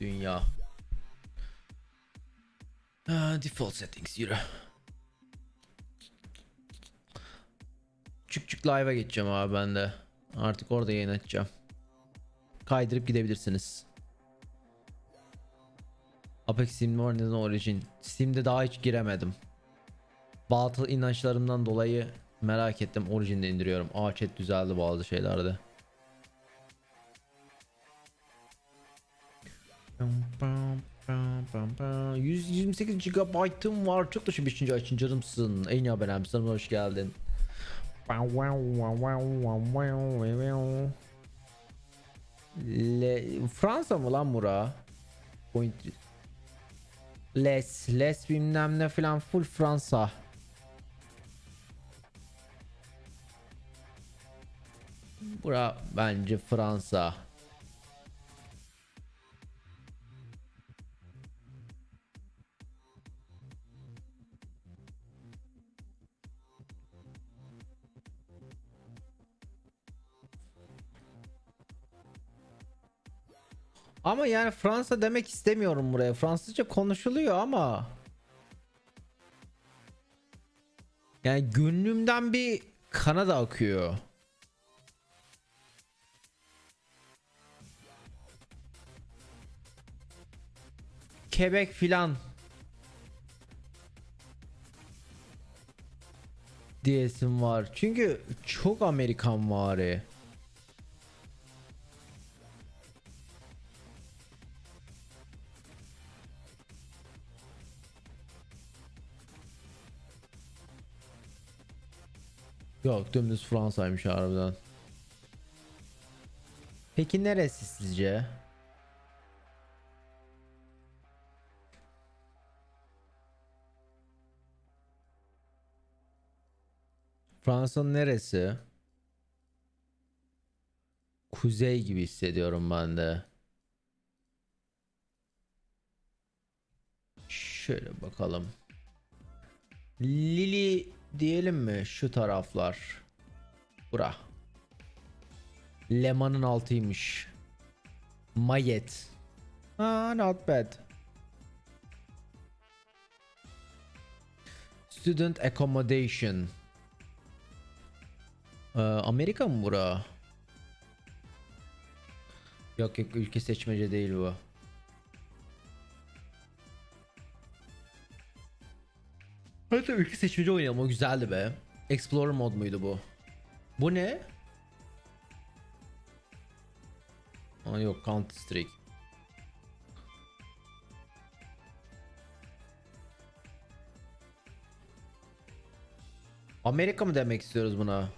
Dünya. Ha, default settings yürü. Çık çık live'a geçeceğim abi ben de. Artık orada yayın açacağım. Kaydırıp gidebilirsiniz. Apex var neden Origin? Steam'de daha hiç giremedim. Batıl inançlarımdan dolayı merak ettim. Origin'de indiriyorum. Aa chat düzeldi bazı şeylerde. 128 GB'ım var. Çok da şu 5. açın canımsın. En iyi abonem sana hoş geldin. Le Fransa mı lan bura? Point Les, Les bilmem ne falan full Fransa. Bura bence Fransa. Ama yani Fransa demek istemiyorum buraya. Fransızca konuşuluyor ama. Yani gönlümden bir Kanada akıyor. Quebec filan. diyesim var. Çünkü çok Amerikan vari. Yok dümdüz Fransa'ymış harbiden. Peki neresi sizce? Fransa'nın neresi? Kuzey gibi hissediyorum ben de. Şöyle bakalım. Lili diyelim mi şu taraflar? Bura. Leman'ın altıymış. Mayet. Ha not bad. Student accommodation. Ee, Amerika mı bura? Yok yok ülke seçmece değil bu. Hatta ülke seçmeci oynayalım o güzeldi be. Explorer mod muydu bu? Bu ne? Aa yok Counter Strike. Amerika mı demek istiyoruz buna?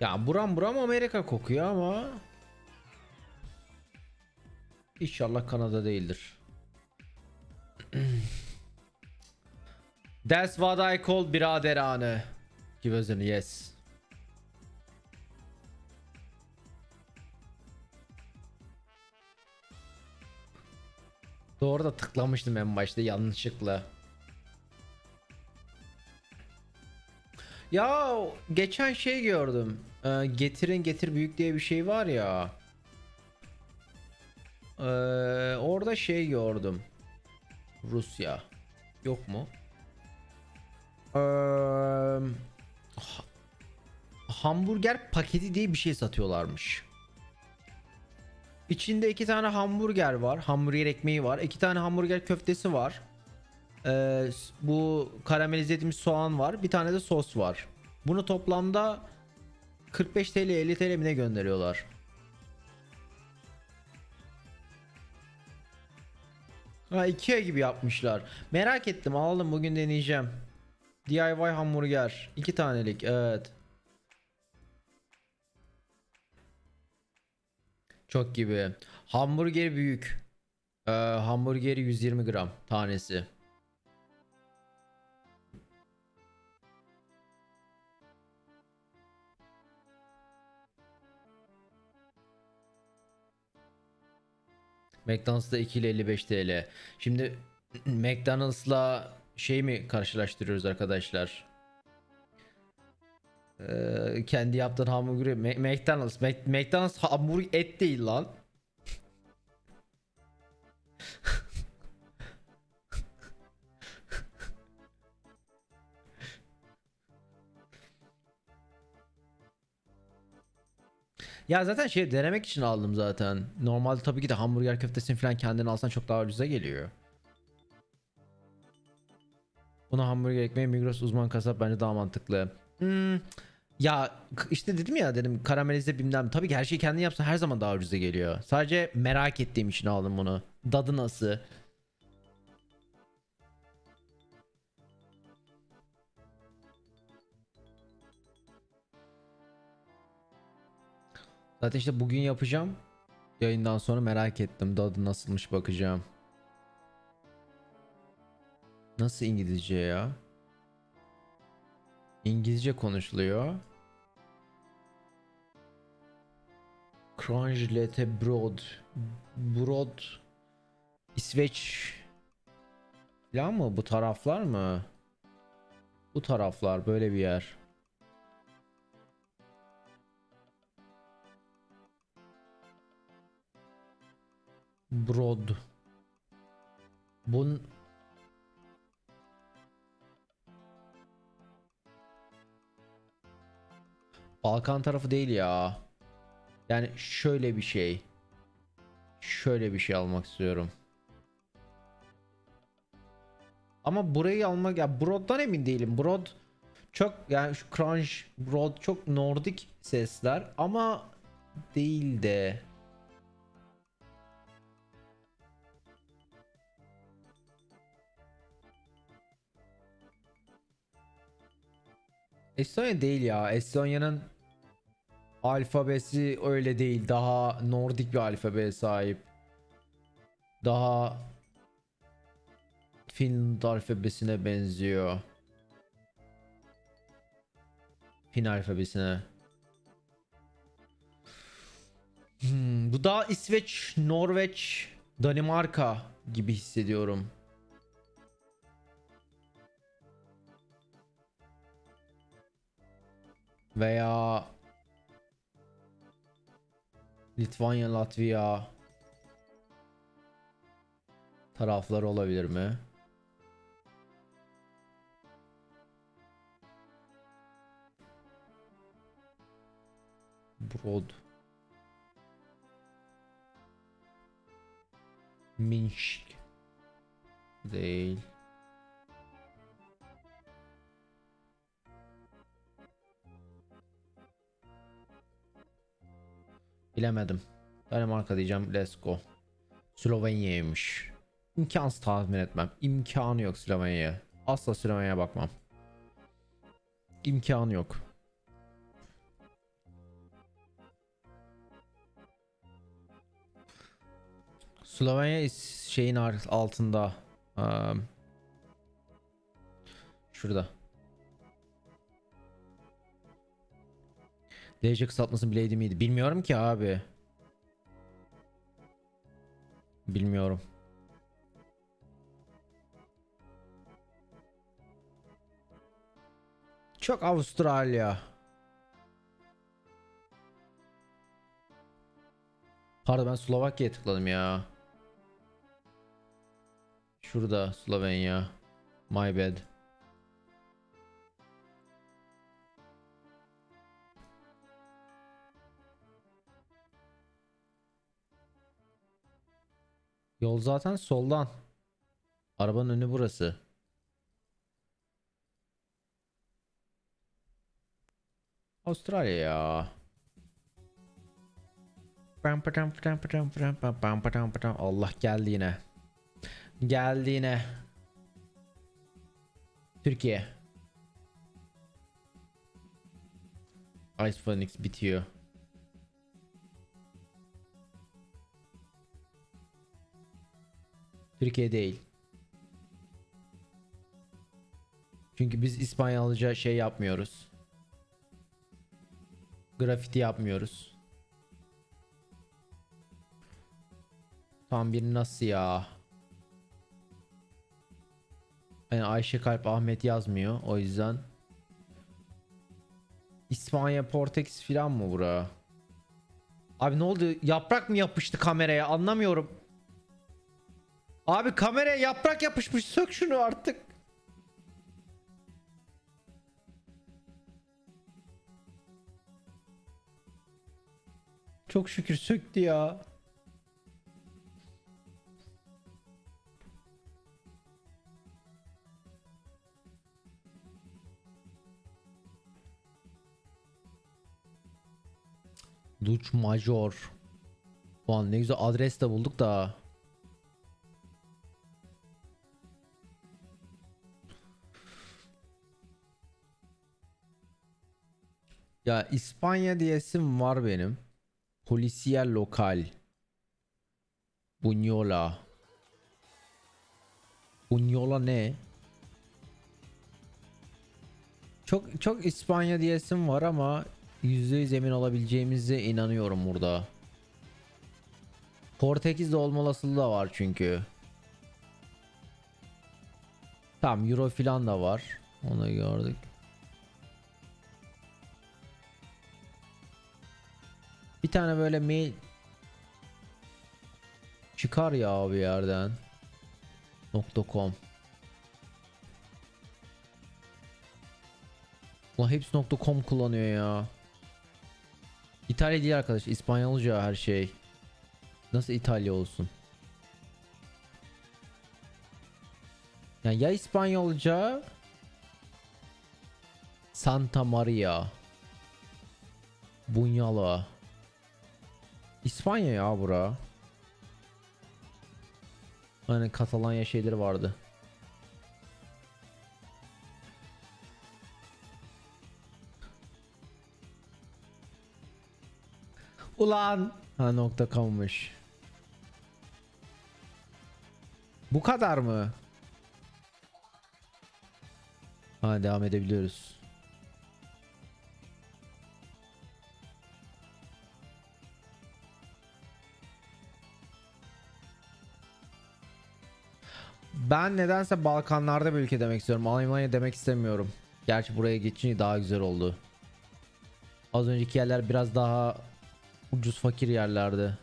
Ya buram buram Amerika kokuyor ama İnşallah Kanada değildir. That's what I call biraderane. Give us an yes. Doğru da tıklamıştım en başta yanlışlıkla. Ya geçen şey gördüm. Ee, getirin getir büyük diye bir şey var ya. Ee, orada şey gördüm. Rusya. Yok mu? Ee, ha- hamburger paketi diye bir şey satıyorlarmış. İçinde iki tane hamburger var. Hamburger ekmeği var. iki tane hamburger köftesi var. S- bu karamelize edilmiş soğan var. Bir tane de sos var. Bunu toplamda 45 TL 50 TL mi ne gönderiyorlar? Ha Ikea gibi yapmışlar. Merak ettim aldım bugün deneyeceğim. DIY hamburger. iki tanelik evet. Çok gibi. Hamburger büyük. Ee, hamburgeri 120 gram tanesi. McDonald's'ta 2 ile 55 TL. Şimdi McDonald's'la şey mi karşılaştırıyoruz arkadaşlar? Ee, kendi yaptığın hamburgeri McDonald's. McDonald's hamburger et değil lan. Ya zaten şey denemek için aldım zaten. Normalde tabii ki de hamburger köftesini falan kendin alsan çok daha ucuza geliyor. Buna hamburger ekmeği Migros uzman kasap bence daha mantıklı. Hmm, ya işte dedim ya dedim karamelize bilmem. Tabii ki her şeyi kendin yapsan her zaman daha ucuza geliyor. Sadece merak ettiğim için aldım bunu. Dadı nasıl? Zaten işte bugün yapacağım. Yayından sonra merak ettim. Dadı nasılmış bakacağım. Nasıl İngilizce ya? İngilizce konuşuluyor. Kranjlete Brod. Brod. İsveç. Falan mı? Bu taraflar mı? Bu taraflar böyle bir yer. Brod. Bun Balkan tarafı değil ya. Yani şöyle bir şey. Şöyle bir şey almak istiyorum. Ama burayı almak ya Brod'dan emin değilim. Brod çok yani şu crunch Brod çok Nordik sesler ama değil de. Estonya değil ya. Estonya'nın alfabesi öyle değil. Daha Nordik bir alfabeye sahip. Daha Finland alfabesine benziyor. Fin alfabesine. Hmm, bu daha İsveç, Norveç, Danimarka gibi hissediyorum. Veya Litvanya, Latvia tarafları olabilir mi? Brod. Minsk. Değil. Bilemedim. Danimarka diyeceğim. Let's go. Slovenya'ymış. İmkansız tahmin etmem. İmkanı yok Slovenya'ya. Asla Slovenya'ya bakmam. İmkanı yok. Slovenya şeyin altında. Um, şurada. DC kısaltması bileydi miydi? Bilmiyorum ki abi. Bilmiyorum. Çok Avustralya. Pardon ben Slovakya'ya tıkladım ya. Şurada Slovenya. My bad. Yol zaten soldan. Arabanın önü burası. Avustralya ya. Allah geldi yine. Geldi yine. Türkiye. Ice Phoenix bitiyor. Türkiye değil. Çünkü biz İspanyolca şey yapmıyoruz. Grafiti yapmıyoruz. Tam bir nasıl ya? Yani Ayşe Kalp Ahmet yazmıyor. O yüzden İspanya Portekiz filan mı bura? Abi ne oldu? Yaprak mı yapıştı kameraya? Anlamıyorum. Abi kameraya yaprak yapışmış. Sök şunu artık. Çok şükür söktü ya. Duç Major. Ulan ne güzel adres de bulduk da. Ya İspanya diyesim var benim. Polisiyer lokal. Bunyola. Bunyola ne? Çok çok İspanya diyesim var ama %100 emin olabileceğimize inanıyorum burada. Portekiz'de olma olasılığı da var çünkü. Tamam Euro filan da var. Onu gördük. Bir tane böyle mail çıkar ya bir yerden. .com Ulan hepsi kullanıyor ya. İtalya değil arkadaş. İspanyolca her şey. Nasıl İtalya olsun? Ya ya İspanyolca Santa Maria Bunyala İspanya ya bura. Hani Katalanya şeyleri vardı. Ulan ha nokta kalmış. Bu kadar mı? Ha devam edebiliyoruz. Ben nedense Balkanlarda bir ülke demek istiyorum. Almanya demek istemiyorum. Gerçi buraya geçince daha güzel oldu. Az önceki yerler biraz daha ucuz fakir yerlerdi.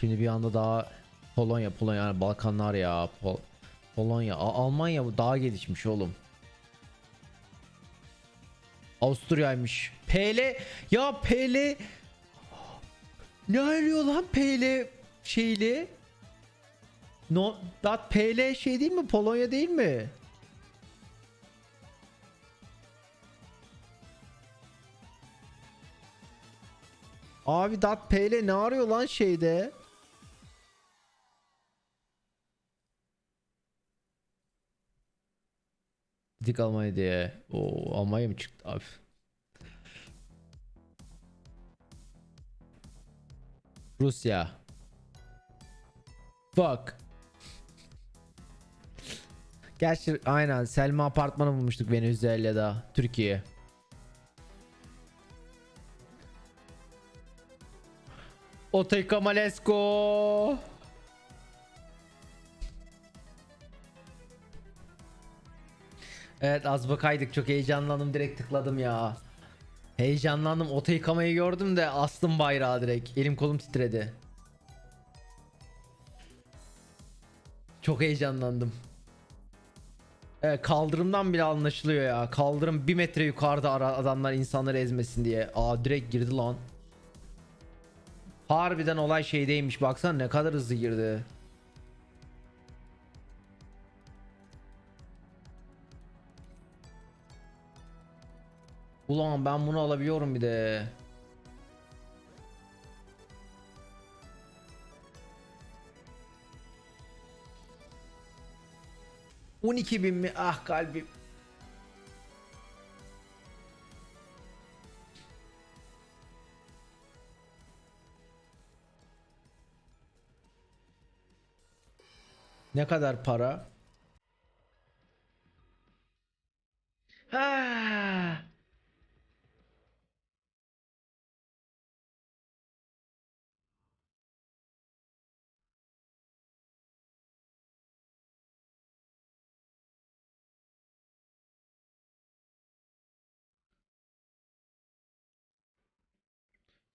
Şimdi bir anda daha Polonya, Polonya yani Balkanlar ya. Pol Polonya, A- Almanya daha gelişmiş oğlum. Avusturya'ymış. PL ya PL ne arıyor lan PL şeyli? No, dat PL şey değil mi? Polonya değil mi? Abi dat PL ne arıyor lan şeyde? Dik Almanya diye. O Almanya mı çıktı abi? Rusya. Fuck. Gerçi aynen Selma apartmanı bulmuştuk Venezuela'da. Türkiye. Otay Kamalesko. Evet az bakaydık çok heyecanlandım direkt tıkladım ya. Heyecanlandım oto yıkamayı gördüm de astım bayrağı direkt. Elim kolum titredi. Çok heyecanlandım. Evet, kaldırımdan bile anlaşılıyor ya. Kaldırım bir metre yukarıda adamlar insanları ezmesin diye. Aa direkt girdi lan. Harbiden olay şeydeymiş. Baksana ne kadar hızlı girdi. Ulan ben bunu alabiliyorum bir de. On iki bin mi? Ah kalbim. Ne kadar para?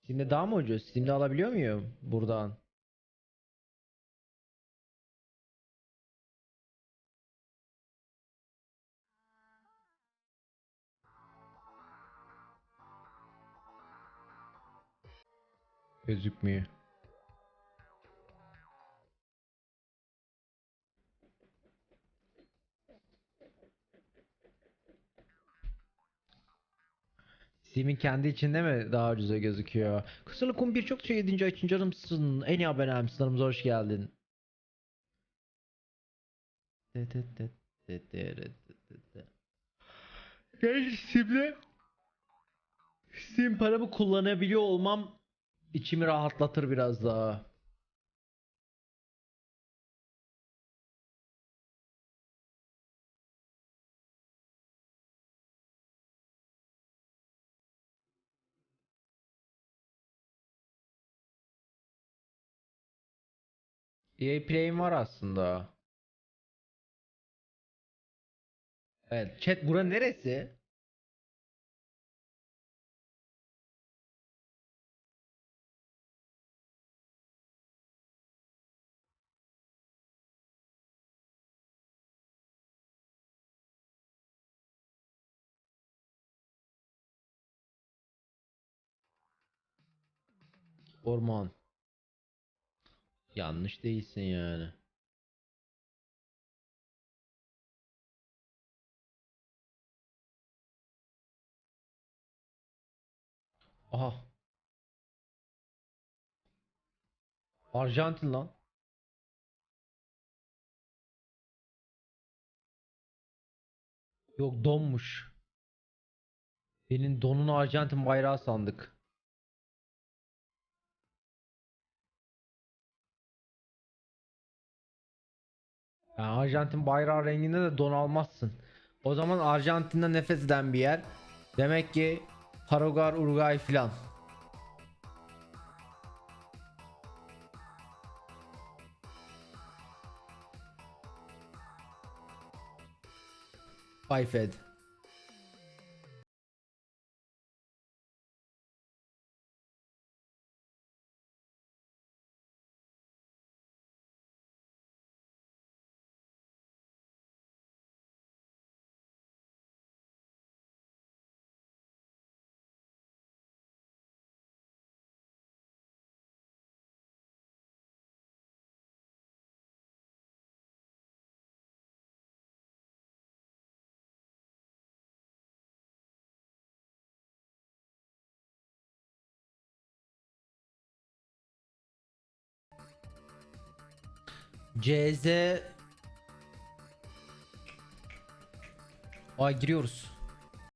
Steam'de daha mı ucuz? Steam'de alabiliyor muyum buradan? Gözükmüyor. Steam'in kendi içinde mi daha ucuza gözüküyor? Kusurlu kum birçok şey 7. ay için canımsın. En iyi abonemsin. Aramıza hoş geldin. Gerçi Steam'de Steam paramı kullanabiliyor olmam içimi rahatlatır biraz daha. EA Play'im var aslında. Evet, chat bura neresi? Orman. Yanlış değilsin yani. Aha. Arjantin lan. Yok donmuş. Senin donunu Arjantin bayrağı sandık. Yani Arjantin bayrağı renginde de don almazsın. O zaman Arjantin'den nefes eden bir yer. Demek ki Paraguay, Uruguay filan. Bayfed. CZ Ay giriyoruz.